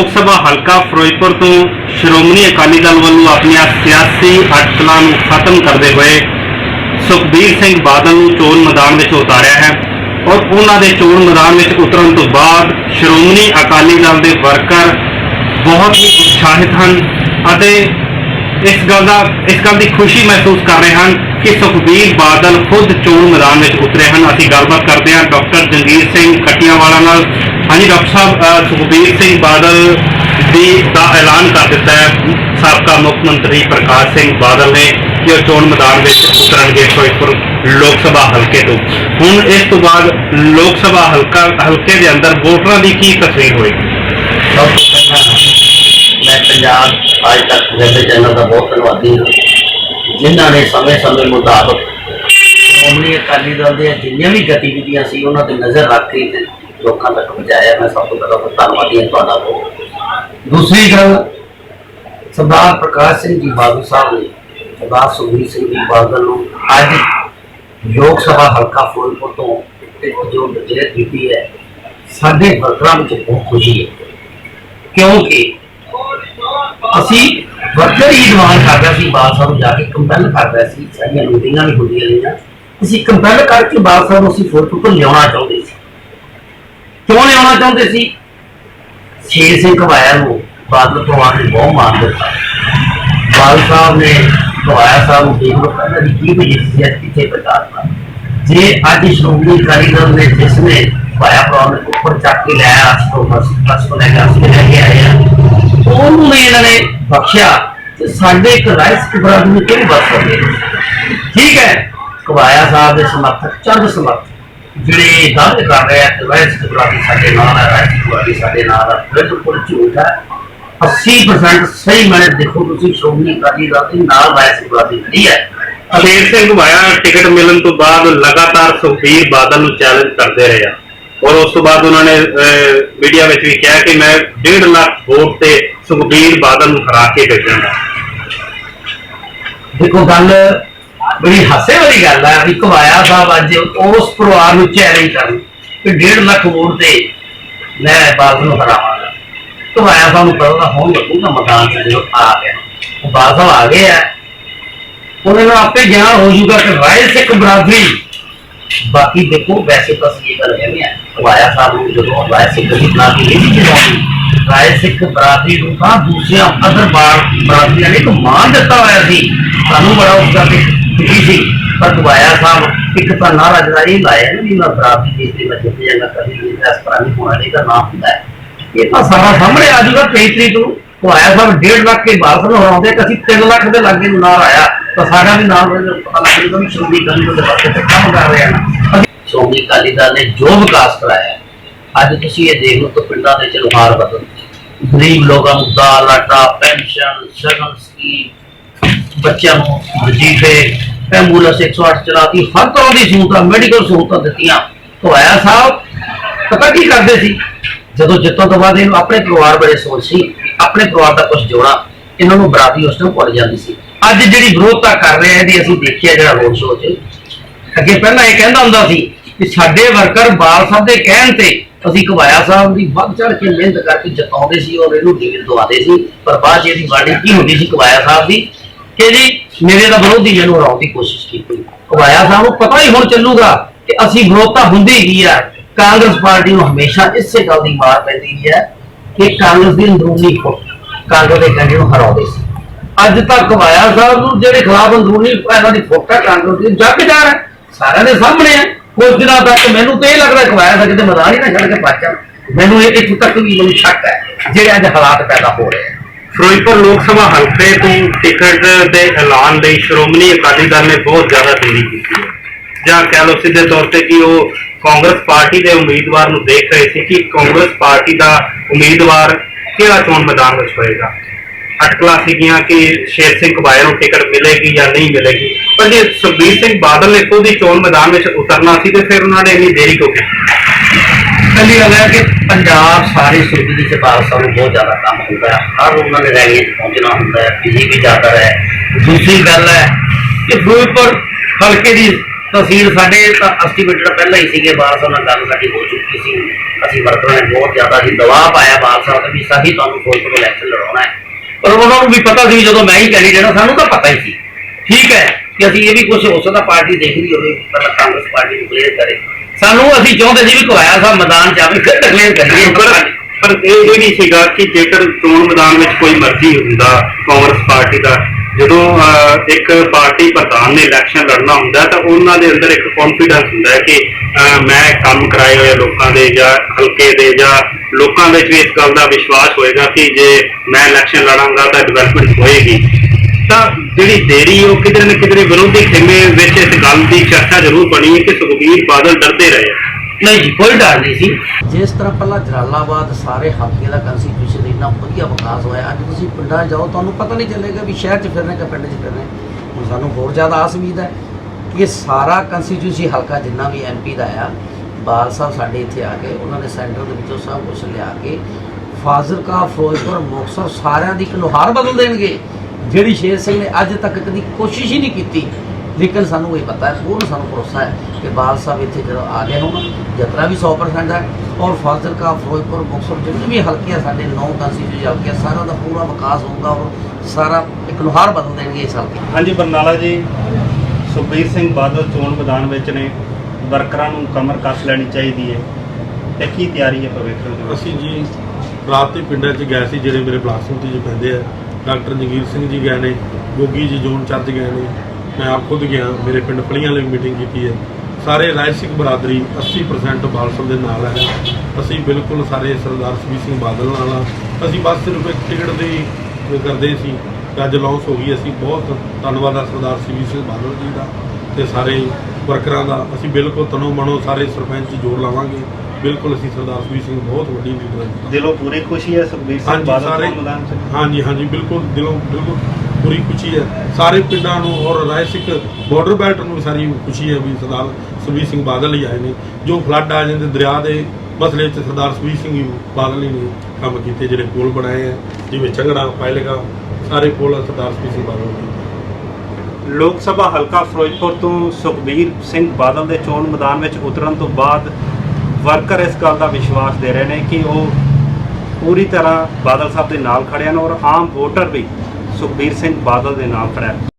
ਲੋਕ ਸਭਾ ਹਲਕਾ ਫਿਰੋਜ਼ਪੁਰ ਤੋਂ ਸ਼੍ਰੋਮਣੀ ਅਕਾਲੀ ਦਲ ਵੱਲੋਂ ਆਪਣੀਆਂ ਸਿਆਸੀ ਅਟਕਲਾਂ ਨੂੰ ਖਤਮ ਕਰਦੇ ਹੋਏ ਸੁਖਬੀਰ ਸਿੰਘ ਬਾਦਲ ਨੂੰ ਚੋਣ ਮੈਦਾਨ ਵਿੱਚ ਉਤਾਰਿਆ ਹੈ ਔਰ ਉਹਨਾਂ ਦੇ ਚੋਣ ਮੈਦਾਨ ਵਿੱਚ ਉਤਰਨ ਤੋਂ ਬਾਅਦ ਸ਼੍ਰੋਮਣੀ ਅਕਾਲੀ ਦਲ ਦੇ ਵਰਕਰ ਬਹੁਤ ਹੀ ਉਤਸ਼ਾਹਿਤ ਹਨ ਅਤੇ ਇਸ ਗੱਲ ਦਾ, ਇਸ ਗੱਲ ਦੀ ਖੁਸ਼ੀ ਮਹਿਸੂਸ ਕਰ ਰਹੇ ਹਨ ਕਿ ਸੁਖਬੀਰ ਬਾਦਲ ਖੁਦ ਚੋਣ ਮੈਦਾਨ ਵਿੱਚ ਉਤਰੇ ਹਨ। ਅਸੀਂ ਗੱਲਬਾਤ ਕਰਦੇ ਹਾਂ ਡਾਕਟਰ ਜੰਗੀਰ ਸਿੰਘ ਕਟਿਆਵਾਲਾ ਨਾਲ। ਹਾਂਜੀ, ਡਾਕਟਰ ਸਾਹਿਬ ਸੁਖਬੀਰ ਸਿੰਘ ਬਾਦਲ ਦੀ ਦਾ ਐਲਾਨ ਕਰ ਦਿੱਤਾ ਹੈ। ਸਾਬਕਾ ਮੁੱਖ ਮੰਤਰੀ ਪ੍ਰਕਾਸ਼ ਸਿੰਘ ਬਾਦਲ ਨੇ ਕਿ ਉਹ ਚੋਣ ਮੈਦਾਨ ਵਿੱਚ ਉਤਰਨਗੇ ਫਿਰੋਜ਼ਪੁਰ ਲੋਕ ਸਭਾ ਹਲਕੇ ਤੋਂ। ਹੁਣ ਇਸ ਤੋਂ ਬਾਅਦ ਲੋਕ ਸਭਾ ਹਲਕਾ, ਹਲਕੇ ਦੇ ਅੰਦਰ ਵੋਟਰਾਂ ਦੀ ਕੀ ਤਸਵੀਰ ਹੋਏਗੀ? ਸਭ ਤੋਂ ਪਹਿਲਾਂ ਮੈਂ ਪੰਜਾਬ ਅੱਜ ਤੱਕ ਵੈਬ ਚੈਨਲ ਦਾ ਬਹੁਤ ਧੰਨਵਾਦੀ ਹਾਂ। ਜਿਨ੍ਹਾਂ ਨੇ ਸਮੇਂ-ਸਮੇਂ ਮੁਤਾਬਕ ਸ਼੍ਰੋਮਣੀ ਅਕਾਲੀ ਦਲ ਦੀਆਂ ਜਿੰਨੀਆਂ ਵੀ ਗਤੀਵਿਧੀਆਂ ਸੀ, ਉਹਨਾਂ ਤੇ ਨਜ਼ਰ ਰੱਖ ਕੇ ਲੋਕਾਂ ਤੱਕ ਪਹੁੰਚਾਇਆ ਮੈਂ ਸਭ ਤੋਂ ਪਹਿਲਾਂ ਤਾਂ ਧੰਨਵਾਦੀ ਹਾਂ ਤੁਹਾਡਾ ਬਹੁਤ ਦੂਸਰੀ ਗੱਲ ਸਰਦਾਰ ਪ੍ਰਕਾਸ਼ ਸਿੰਘ ਜੀ ਬਾਦਲ ਸਾਹਿਬ ਨੇ ਸਰਦਾਰ ਸੁਖਬੀਰ ਸਿੰਘ ਜੀ ਬਾਦਲ ਨੂੰ ਅੱਜ ਲੋਕ ਸਭਾ ਹਲਕਾ ਫਿਰੋਜ਼ਪੁਰ ਤੋਂ ਇੱਕ ਜੋ ਡਿਕਲੇਅਰ ਕੀਤੀ ਹੈ ਸਾਡੇ ਵਰਕਰਾਂ ਵਿੱਚ ਬਹੁਤ ਖੁਸ਼ੀ ਹੈ ਕਿਉਂਕਿ ਅਸੀਂ ਵਰਕਰ ਹੀ ਡਿਮਾਂਡ ਕਰਦਾ ਸੀ ਬਾਦ ਸਾਹਿਬ ਨੂੰ ਜਾ ਕੇ ਕੰਪੈਲ ਕਰਦਾ ਸੀ ਸਾਡੀਆਂ ਮੀਟਿੰਗਾਂ ਵੀ ਹੁੰਦੀਆਂ ਰਹੀਆਂ। ਅਸੀਂ ਕੰਪੈਲ ਕਰਕੇ ਬਾਦ ਸਾਹਿਬ ਨੂੰ ਅਸੀਂ ਫੋਟੋ ਤੋਂ ਲਿਆਉਣਾ ਚਾਹੁੰਦੇ ਸੀ ਕਿਉਂ ਲਿਆਉਣਾ ਚਾਹੁੰਦੇ ਸੀ? ਸ਼ੇਰ ਸਿੰਘ ਕਵਾਇਆ ਨੂੰ, ਬਾਦਲ ਪਰਿਵਾਰ ਨੇ ਬਹੁਤ ਮਾਰ ਦਿੱਤਾ। ਬਾਦਲ ਸਾਹਿਬ ਨੇ ਕਵਾਇਆ ਸਾਹਿਬ ਨੂੰ, ਦੇਖ ਲਓ ਪਹਿਲਾਂ ਦੀ ਕੀ ਪੋਜੀਸ਼ਨ ਕਿੱਥੇ ਬਤਾਤਾ ਜੇ ਅੱਜ ਸ਼੍ਰੋਮਣੀ ਅਕਾਲੀ ਦਲ ਨੇ ਜਿਸ ਨੇ ਭਾਇਆ ਪਰਿਵਾਰ ਨੂੰ, ਉੱਪਰ ਚੱਕ ਕੇ ਲਿਆਇਆ ਅੱਜ ਤੋਂ ਬਸ ਬਸ ਤੋਂ ਲੈ ਕੇ ਅਸੀਂ ਲੈ ਕੇ ਆਏ ਆ, ਉਹਨੂੰ ਨੇ ਇਹਨਾਂ ਨੇ ਬਖਸ਼ਿਆ ਤੇ ਸਾਡੇ ਇੱਕ ਰਾਈਸ ਕਿਬਰਾਦ ਨੂੰ ਕਿਉਂ ਬਸ ਹੋ ਠੀਕ ਹੈ ਕਵਾਇਆ ਸਾਹਿਬ ਦੇ ਸਮਰਥਕ ਚੰਦ ਸਮਰਥਕ। ਜਿਹੜੇ ਦਾਅਵੇ ਕਰ ਰਹੇ ਆ ਕਿ ਰਾਈਸ ਕਿਬਰਾਦ ਸਾਡੇ ਨਾਲ ਹੈ ਰਾਈਸ ਕਿਬਰਾਦ ਸਾਡੇ ਨਾਲ ਹੈ ਬਿਲਕੁਲ ਝੂਠ ਹੈ 80% ਸਹੀ ਮੈਨੇ ਦੇਖੋ ਤੁਸੀਂ, ਸ਼੍ਰੋਮਣੀ ਅਕਾਲੀ ਦਲ ਨਾਲ ਰਾਈਸ ਕਿਬਰਾਦ ਨਹੀਂ ਹੈ। ਸ਼ੇਰ ਸਿੰਘ ਵਾਇਆ ਟਿਕਟ ਮਿਲਣ ਤੋਂ ਬਾਅਦ ਲਗਾਤਾਰ ਸੁਖਬੀਰ ਬਾਦਲ ਨੂੰ ਚੈਲੰਜ ਕਰਦੇ ਰਹੇ ਆ। ਔਰ ਉਸ ਤੋਂ ਬਾਅਦ ਉਹਨਾਂ ਨੇ ਮੀਡੀਆ ਵਿੱਚ ਵੀ ਕਿਹਾ ਕਿ ਮੈਂ 1.5 ਲੱਖ ਵੋਟ ਤੇ ਸੁਖਬੀਰ ਬਾਦਲ ਨੂੰ ਹਰਾ ਕੇ ਭੇਜਾਂਗਾ। ਦੇਖੋ, ਗੱਲ ਬੜੀ ਹਾਸੇ ਵਾਲੀ ਗੱਲ ਹੈ ਵੀ ਕਵਾਇਆ ਸਾਹਿਬ ਅੱਜ ਉਸ ਪਰਿਵਾਰ ਨੂੰ ਚੈਲੰਜ ਕਰਨ ਕਿ 1.5 ਲੱਖ ਵੋਟ ਤੇ ਮੈਂ ਬਾਦਲ ਨੂੰ ਹਰਾਵਾਂਗਾ। ਕਵਾਇਆ ਸਾਹਿਬ ਨੂੰ ਪਤਾ ਹੋਣ ਲੱਗੂਗਾ ਮਕਾਨ ਚ ਜਦੋਂ ਆ ਗਿਆ। ਉਹ ਬਾਦਲ ਆ ਗਏ ਉਹਨਾਂ ਨੂੰ ਆਪੇ ਗਿਆਨ ਹੋ ਜਾਊਗਾ ਕਿ ਰਾਏ ਸਿੱਖ ਬਰਾਦਰੀ। ਬਾਕੀ ਦੇਖੋ, ਵੈਸੇ ਤਾਂ ਅਸੀਂ ਇਹ ਗੱਲ ਕਹਿੰਦੇ ਆ ਕਵਾਇਆ ਸਾਹਿਬ ਨੂੰ ਜਦੋਂ ਰਾਏ ਸਿੱਖ ਦੀ ਬਰਾਦਰੀ ਨਹੀਂ ਸੀ ਚਲਾਉਂਦੀ ਰਾਏ ਸਿੱਖ ਬਰਾਦਰੀ ਨੂੰ ਤਾਂ ਦੂਸਰਿਆਂ ਅਦਰ ਬਰਾਦਰੀਆਂ ਨੇ ਇੱਕ ਮਾਨ ਦਿੱਤਾ ਹੋਇਆ ਸੀ। ਸਾਨੂੰ ਬੜਾ ਉਸ ਗੱਲ ਸੀ। ਪਰ ਕਵਾਇਆ ਸਾਹਿਬ, ਇੱਕ ਤਾਂ ਨਾਰਾ ਜਿਹੜਾ ਇਹ ਲਾਇਆ ਨਾ ਵੀ ਮੈਂ ਬਰਾਦਰੀ ਦੇ ਤੇ ਮੈਂ ਕਦੀ ਵੀ ਇਸ ਤਰ੍ਹਾਂ ਨਹੀਂ ਹੋਣਾ ਇਹਦਾ ਨਾਮ ਹੁੰਦਾ। ਹੈ ਇਹ ਤਾਂ ਸਾਰਾ ਸਾਹਮਣੇ ਆ ਜਾਊਗਾ 23 ਤਰੀਕ ਨੂੰ। ਕਵਾਇਆ ਸਾਹਿਬ 1.5 ਲੱਖ ਕੇ ਬਾਅਦ ਨੂੰ ਹਰਾਉਂਦੇ ਕਿ ਅਸੀਂ 3 ਲੱਖ ਦੇ ਲਾਗੇ ਨੂੰ ਨਾਰ ਆਇਆ। ਤਾਂ ਸਾਡਾ ਵੀ ਨਾਮ ਪਤਾ ਲੱਗ ਵੀ ਸ਼੍ਰੋਮਣੀ ਅਕਾਲੀ ਦਲ ਦੇ ਪਾਸੇ ਤੇ ਕੰਮ ਕਰ ਰਹੇ ਹਨ ਸ਼੍ਰੋਮਣੀ ਅਕਾਲੀ ਦਲ ਨੇ ਜੋ ਵਿਕਾਸ ਕਰਾਇਆ, ਅੱਜ ਤੁਸੀਂ ਇਹ ਦੇਖ ਲਓ ਤਾਂ ਪਿੰਡਾਂ ਦੇ ਚਲਹਾਰ ਬਦਲ ਗਰੀਬ ਲੋਕਾਂ ਨੂੰ ਦਾਲ ਆਟਾ, ਪੈਨਸ਼ਨ, ਸ਼ਗਨ, ਸਕੀਮ ਬੱਚਿਆਂ ਨੂੰ ਵਜੀਫੇ, ਐਂਬੂਲੈਂਸ 108 ਚਲਾਤੀ, ਹਰ ਤਰ੍ਹਾਂ ਦੀ ਸਹੂਲਤਾਂ, ਮੈਡੀਕਲ ਸਹੂਲਤਾਂ ਦਿੱਤੀਆਂ। ਧੋਇਆ ਸਾਹਿਬ, ਪਤਾ ਕੀ ਕਰਦੇ ਸੀ? ਜਦੋਂ ਜਿੱਤੋਂ ਤੋਂ ਬਾਅਦ ਇਹਨੂੰ ਆਪਣੇ ਪਰਿਵਾਰ ਬਾਰੇ ਸੋਚ ਸੀ, ਆਪਣੇ ਪਰਿਵਾਰ ਦਾ ਕੁਝ ਜੋੜਾ, ਇਹਨਾਂ ਨੂੰ ਬਰਾਬਰੀ ਉਸ ਨੂੰ ਭੁੱਲ ਜਾਂਦੀ ਸੀ। ਅੱਜ ਜਿਹੜੀ ਵਿਰੋਧਤਾ ਕਰ ਰਹੇ ਆ ਇਹਦੀ ਅਸੀਂ ਦੇਖਿਆ ਜਿਹੜਾ ਰੋਡ ਸ਼ੋਅ 'ਚ। ਅੱਗੇ ਪਹਿਲਾਂ ਇਹ ਕਹਿੰਦਾ ਹੁੰਦਾ ਸੀ ਕਿ ਸਾਡੇ ਵਰਕਰ ਬਾਲ ਸਾਹਿਬ ਦੇ ਕਹਿਣ ਤੇ ਅਸੀਂ ਕਵਾਇਆ ਸਾਹਿਬ ਦੀ ਵੱਧ ਚੜ ਕੇ ਮਿਹਨਤ ਕਰਕੇ ਜਿਤਾਉਂਦੇ ਸੀ ਔਰ ਇਹਨੂੰ ਡੀਲ ਦਵਾਦੇ ਸੀ, ਪਰ ਬਾਅਦ 'ਚ ਇਹਦੀ ਬਾਡੀ ਕੀ ਹੁੰਦੀ ਸੀ ਕਵਾਇਆ ਸਾਹਿਬ ਦੀ? ਕਿ ਜੀ ਮੇਰੇ ਦਾ ਵਿਰੋਧੀ ਜਿਹਨੂੰ ਹਰਾਉਣ ਦੀ ਕੋਸ਼ਿਸ਼ ਕੀਤੀ। ਕਵਾਇਆ ਸਾਹਿਬ ਨੂੰ ਪਤਾ ਹੀ ਹੁਣ ਚੱਲੂਗਾ ਕਿ ਅਸੀਂ ਵਿਰੋਧਤਾ ਹੁੰਦੀ ਹੀ ਆ ਕਾਂਗਰਸ ਪਾਰਟੀ ਨੂੰ ਹਮੇਸ਼ਾ ਇਸੇ ਗੱਲ ਦੀ ਮਾਰ ਪੈਂਦੀ ਹੈ ਕਿ ਕਾਂਗਰਸ ਦੀ ਅੰਦਰੂਨੀ ਕਾਂਗਰਸ ਦੇ ਕੈਂਡੀਡੇਟ ਨੂੰ ਹਰਾਉਂਦੇ ਸੀ। ਅੱਜ ਤੱਕ ਕਵਾਇਆ ਸਾਹਿਬ ਨੂੰ ਜਿਹੜੇ ਖਿਲਾਫ ਅੰਦਰੂਨੀ ਇਹਨਾਂ ਦੀ ਫੁੱਟ ਹੈ, ਕਾਂਗਰਸ ਦੀ ਜੱਗ ਜਾ ਰਿਹਾ ਸਾਰਿਆਂ ਦੇ ਸਾਹਮਣੇ ਹੈ। ਕੁਝ ਦਿਨਾਂ ਤੱਕ ਮੈਨੂੰ ਤੇ ਇਹ ਲੱਗਦਾ ਕਵਾਇਆ ਸਾਹਿਬ ਕਿਤੇ ਮੈਦਾਨ ਹੀ ਨਾ ਛੱਡ ਕੇ ਪਾਚਾ ਮੈਨੂੰ ਇਹ ਇੱਥੋਂ ਤੱਕ ਵੀ ਮੈਨੂੰ ਸ਼ੱਕ ਹੈ, ਜਿਹੜੇ ਅੱਜ ਹਾਲਾਤ ਪੈਦਾ ਹੋ ਰਹੇ ਹੈ। ਫਿਰੋਜ਼ਪੁਰ ਲੋਕ ਸਭਾ ਹਲਕੇ ਤੋਂ ਟਿਕਟ ਦੇ ਐਲਾਨ ਲਈ ਸ਼੍ਰੋਮਣੀ ਅਕਾਲੀ ਦਲ ਨੇ ਬਹੁਤ ਜ਼ਿਆਦਾ ਦੇਰੀ ਕੀਤੀ ਹੈ। ਜਾਂ ਕਹਿ ਲਓ ਸਿੱਧੇ ਤੌਰ ਤੇ ਕਿ ਉਹ ਕਾਂਗਰਸ ਪਾਰਟੀ ਦੇ ਉਮੀਦਵਾਰ ਨੂੰ ਦੇਖ ਰਹੇ ਸੀ ਕਿ ਕਾਂਗਰਸ ਪਾਰਟੀ ਦਾ ਉਮੀਦਵਾਰ ਕਿਹੜਾ ਚੋਣ ਮੈਦਾਨ ਵਿੱਚ ਹੋਏਗਾ? ਅਟਕਲਾਂ ਸੀਗੀਆਂ ਕਿ ਸ਼ੇਰ ਸਿੰਘ ਕਬਾਇਰ ਨੂੰ ਟਿਕਟ ਮਿਲੇਗੀ ਜਾਂ ਨਹੀਂ ਮਿਲੇਗੀ। ਪਰ ਜੇ ਸੁਖਬੀਰ ਸਿੰਘ ਬਾਦਲ ਨੇ ਖੁਦ ਹੀ ਚੋਣ ਮੈਦਾਨ ਵਿੱਚ ਉਤਰਨਾ ਸੀ ਤੇ ਫਿਰ ਉਹਨਾਂ ਨੇ ਇੰਨੀ ਦੇਰੀ ਕਿਉਂ ਕੀਤੀ? ਪਹਿਲੀ ਗੱਲ ਹੈ ਕਿ ਪੰਜਾਬ ਸਾਰੇ ਸੂਬੇ ਦੀ ਸਰਕਾਰ ਨੂੰ ਬਹੁਤ ਜ਼ਿਆਦਾ ਕੰਮ ਹੁੰਦਾ ਹੈ। ਹਰ ਉਹਨਾਂ ਨੇ ਰੈਲੀਆਂ 'ਚ ਪਹੁੰਚਣਾ ਹੁੰਦਾ ਹੈ ਬਿਜ਼ੀ ਵੀ ਜ਼ਿਆਦਾ ਹੈ। ਦੂਸਰੀ ਗੱਲ ਹੈ ਕਿ ਫਿਰੋਜ਼ਪੁਰ ਹਲਕੇ ਦੀ ਤਹਿਸੀਲ ਸਾਡੇ ਤਾਂ ਐਸਟੀਮੇਟਡ ਪਹਿਲਾਂ ਹੀ ਸੀਗੇ ਬਾਰ ਸਾਹਿਬ ਨਾਲ ਗੱਲ ਸਾਡੀ ਹੋ ਚੁੱਕੀ ਸੀ। ਅਸੀਂ ਵਰਕਰਾਂ ਨੇ ਬਹੁਤ ਜ਼ਿਆਦਾ ਹੀ ਦਬਾਅ ਪਾਇਆ ਬਾਰ ਸਾਹਿਬ ਤੇ ਵੀ ਸਾਡੀ ਤੁਹਾਨੂੰ ਫਿਰੋਜ਼ਪੁਰ ਇਲੈਕਸ਼ਨ ਲੜਾਉਣਾ ਹੈ। ਪਰ ਉਹਨਾਂ ਨੂੰ ਵੀ ਪਤਾ ਸੀ ਜਦੋਂ ਮੈਂ ਹੀ ਕੈਂਡੀਡੇਟ ਹਾਂ, ਸਾਨੂੰ ਤਾਂ ਪਤਾ ਹੀ ਸੀ। ਠੀਕ ਹੈ ਕਿ ਅਸੀਂ ਇਹ ਵੀ ਕੁਝ ਹੋ ਸਕਦਾ ਪਾਰਟੀ ਦੇਖਦੀ ਹੋਵੇ, ਪਹਿਲਾਂ ਕਾਂਗਰਸ ਪਾਰਟੀ ਨੂੰ ਕਲੀਅਰ ਕਰੇ। ਸਾਨੂੰ ਅਸੀਂ ਚਾਹੁੰਦੇ ਸੀ ਵੀ ਕੋਇਆ ਸਾਹਿਬ ਮੈਦਾਨ ਚ ਆਵੇ, ਫਿਰ ਡਿਕਲੇਅਰ ਕਰੀਏ ਪਰ ਪਰ ਇਹ ਇਹ ਵੀ ਸੀਗਾ ਕਿ ਜੇਕਰ ਚੋਣ ਮੈਦਾਨ ਵਿੱਚ ਕੋਈ ਮਰਜ਼ੀ ਹੁੰਦਾ, ਕਾਂਗਰਸ ਪਾਰਟੀ ਦਾ, ਜਦੋਂ ਇੱਕ ਪਾਰਟੀ ਪ੍ਰਧਾਨ ਨੇ ਇਲੈਕਸ਼ਨ ਲੜਨਾ ਹੁੰਦਾ, ਤਾਂ ਉਹਨਾਂ ਦੇ ਅੰਦਰ ਇੱਕ ਕੌਨਫੀਡੈਂਸ ਹੁੰਦਾ ਹੈ ਕਿ ਮੈਂ ਕੰਮ ਕਰਾਏ ਹੋਏ ਲੋਕਾਂ ਦੇ ਜਾਂ ਹਲਕੇ ਦੇ ਜਾਂ ਲੋਕਾਂ ਵਿੱਚ ਵੀ ਇਸ ਗੱਲ ਦਾ ਵਿਸ਼ਵਾਸ ਹੋਏਗਾ ਕਿ ਜੇ ਮੈਂ ਇਲੈਕਸ਼ਨ ਲੜਾਂਗਾ ਤਾਂ ਡਿਵੈਲਪਮੈਂਟ ਹੋਏਗੀ। ਤਾਂ ਜਿਹੜੀ ਦੇਰੀ ਉਹ ਕਿਧਰੇ ਨਾ ਕਿਧਰੇ ਵਿਰੋਧੀ ਖੇਮੇ ਵਿੱਚ ਇਸ ਗੱਲ ਦੀ ਚਰਚਾ ਜ਼ਰੂਰ ਬਣੀ ਹੈ ਕਿ ਸੁਖਬੀਰ ਬਾਦਲ ਡਰਦੇ ਰਹੇ ਨਹੀਂ ਜੀ, ਕੋਈ ਡਰ ਨਹੀਂ ਸੀ। ਜਿਸ ਤਰ੍ਹਾਂ ਪਹਿਲਾਂ ਜਲਾਲਾਬਾਦ ਸਾਰੇ ਹਲਕੇ ਦਾ ਕੰਸਟੀਟਿਊਸ਼ਨ ਇੰਨਾ ਵਧੀਆ ਵਿਕਾਸ ਹੋਇਆ, ਅੱਜ ਤੁਸੀਂ ਪਿੰਡਾਂ ਜਾਓ, ਤੁਹਾਨੂੰ ਪਤਾ ਨਹੀਂ ਚੱਲੇਗਾ ਵੀ ਸ਼ਹਿਰ 'ਚ ਫਿਰਨੇ ਕਿ ਪਿੰਡ 'ਚ ਫਿਰਨੇ। ਹੁਣ ਸਾਨੂੰ ਹੋਰ ਜ਼ਿਆਦਾ ਆਸ ਉਮੀਦ ਹੈ ਕਿ ਸਾਰਾ ਕੰਸਟੀਟਿਊਸ਼ਨ ਹਲਕਾ ਜਿੰਨਾ ਵੀ ਐਮਪੀ ਦਾ ਆ, ਬਾਲ ਸਾਹਿਬ ਸਾਡੇ ਇੱਥੇ ਆ ਕੇ ਉਹਨਾਂ ਨੇ ਸੈਂਟਰ ਦੇ ਵਿੱਚੋਂ ਸਭ ਕੁਝ ਲਿਆ ਕੇ ਫਾਜ਼ਿਲਕਾ, ਫਿਰੋਜ਼ਪੁਰ, ਮੁਕਤਸਰ ਸਾਰਿਆਂ ਦੀ ਇੱਕ ਨੁਹਾਰ ਬਦਲ ਦੇਣਗੇ। ਜਿਹੜੀ ਸ਼ੇਰ ਸਿੰਘ ਨੇ ਅੱਜ ਤੱਕ ਕਦੀ ਕੋਸ਼ਿਸ਼ ਹੀ ਨਹੀਂ ਕੀਤੀ ਲੇਕਿਨ ਸਾਨੂੰ ਇਹ ਪਤਾ ਹੈ ਪੂਰਨ ਸਾਨੂੰ ਭਰੋਸਾ ਹੈ ਕਿ ਬਾਲ ਸਾਹਿਬ ਇੱਥੇ ਜਦੋਂ ਆ ਗਏ ਹੋਣ ਯਾਤਰਾ ਵੀ 100% ਹੈ ਔਰ ਫਾਜ਼ਿਲਕਾ ਫਿਰੋਜ਼ਪੁਰ ਮੁਕਤਸਰ ਜਿੰਨੇ ਵੀ ਹਲਕੇ ਆ ਸਾਡੇ ਨੌ ਕੰਸਟੀਟਿਊਸ਼ਨ ਹਲਕੇ ਆ, ਸਾਰਿਆਂ ਦਾ ਪੂਰਾ ਵਿਕਾਸ ਹੋਊਗਾ ਔਰ ਸਾਰਾ ਇੱਕ ਨੁਹਾਰ ਬਦਲ ਦੇਣਗੇ ਇਸ ਹਲਕੇ ਹਾਂਜੀ ਬਰਨਾਲਾ ਜੀ ਸੁਖਬੀਰ ਸਿੰਘ ਬਾਦਲ ਚੋਣ ਮੈਦਾਨ ਵਿੱਚ ਨੇ ਵਰਕਰਾਂ ਨੂੰ ਕਮਰ ਕੱਸ ਲੈਣੀ ਚਾਹੀਦੀ ਹੈ। ਤੇ ਕੀ ਤਿਆਰੀ ਹੈ ਭਵਿੱਖ ਦੇ ਅਸੀਂ ਜੀ ਰਾਤ ਦੇ ਪਿੰਡਾਂ 'ਚ ਗਏ ਸੀ ਜਿਹੜੇ ਮੇਰੇ ਬਲਾਕ ਸੰਮਤੀ 'ਚ ਪੈਂਦੇ ਆ। ਡਾਕਟਰ ਜਗੀਰ ਸਿੰਘ ਜੀ ਗਏ ਨੇ, ਗੋਗੀ ਜੀ ਜੋਨ ਚਰਚ ਗਏ ਨੇ, ਮੈਂ ਆਪ ਖੁਦ ਗਿਆ, ਮੇਰੇ ਪਿੰਡ ਫਲੀਆਂ ਲਈ ਮੀਟਿੰਗ ਕੀਤੀ ਹੈ। ਸਾਰੇ ਰਾਜ ਸਿੰਘ ਬਰਾਦਰੀ 80% ਬਾਲਸਲ ਦੇ ਨਾਲ ਹੈ। ਅਸੀਂ ਬਿਲਕੁਲ ਸਾਰੇ ਸਰਦਾਰ ਸੁਖਬੀਰ ਸਿੰਘ ਬਾਦਲ ਨਾਲ ਆ ਅਸੀਂ ਬਸ ਸਿਰਫ ਇੱਕ ਟਿਕਟ ਦੀ ਕਰਦੇ ਸੀ ਤੇ ਅੱਜ ਲਾਂਚ ਹੋ ਗਈ, ਅਸੀਂ ਬਹੁਤ ਧੰਨਵਾਦ ਆ ਸਰਦਾਰ ਸੁਖਬੀਰ ਸਿੰਘ ਬਾਦਲ ਜੀ ਦਾ ਤੇ ਸਾਰੇ ਵਰਕਰਾਂ ਦਾ। ਅਸੀਂ ਬਿਲਕੁਲ ਤਨੋ ਮਨੋ ਸਾਰੇ ਸਰਪੰਚ ਜੋਰ ਲਾਵਾਂਗੇ। ਬਿਲਕੁਲ ਅਸੀਂ ਸਰਦਾਰ ਸੁਖਬੀਰ ਸਿੰਘ ਬਹੁਤ ਵੱਡੀ ਲੀਡਰ ਹੈ ਦਿਲੋਂ ਪੂਰੀ ਖੁਸ਼ੀ ਹੈ ਸੁਖਬੀਰ ਸਿੰਘ ਹਾਂਜੀ ਬਾਦਲ ਸਾਰੇ ਮੈਦਾਨ 'ਚ? ਹਾਂਜੀ ਹਾਂਜੀ ਬਿਲਕੁਲ ਦਿਲੋਂ ਬਿਲਕੁਲ ਪੂਰੀ ਖੁਸ਼ੀ ਹੈ। ਸਾਰੇ ਪਿੰਡਾਂ ਨੂੰ ਔਰ ਰਾਏ ਸਿੱਖ ਬਾਰਡਰ ਬੈਲਟ ਨੂੰ ਵੀ ਸਾਰੀ ਖੁਸ਼ੀ ਹੈ ਵੀ ਸਰਦਾਰ ਸੁਖਬੀਰ ਸਿੰਘ ਬਾਦਲ ਹੀ ਆਏ ਨੇ। ਜੋ ਫਲੱਡ ਆ ਜਾਂਦੇ ਦਰਿਆ ਦੇ ਮਸਲੇ 'ਚ ਸਰਦਾਰ ਸੁਖਬੀਰ ਸਿੰਘ ਬਾਦਲ ਹੀ ਨੇ ਕੰਮ ਕੀਤੇ ਜਿਹੜੇ ਪੁਲ ਬਣਾਏ ਆ ਜਿਵੇਂ ਝਗੜਾ ਪਾਇਲਗਾ ਸਾਰੇ ਪੁਲ ਸਰਦਾਰ ਸੁਖਬੀਰ ਸਿੰਘ ਬਾਦਲ ਨੇ ਲੋਕ ਸਭਾ ਹਲਕਾ ਫਿਰੋਜ਼ਪੁਰ ਤੋਂ ਸੁਖਬੀਰ ਸਿੰਘ ਬਾਦਲ ਦੇ ਚੋਣ ਮੈਦਾਨ ਵਿੱਚ ਉਤਰਨ ਤੋਂ ਬਾਅਦ ਵਰਕਰ ਇਸ ਗੱਲ ਦਾ ਵਿਸ਼ਵਾਸ ਦੇ ਰਹੇ ਨੇ ਕਿ ਉਹ ਪੂਰੀ ਤਰ੍ਹਾਂ ਬਾਦਲ ਸਾਹਿਬ ਦੇ ਨਾਲ ਖੜੇ ਹਨ ਔਰ ਆਮ ਵੋਟਰ ਵੀ ਸੁਖਬੀਰ ਸਿੰਘ ਬਾਦਲ ਦੇ ਨਾਲ ਖੜਾ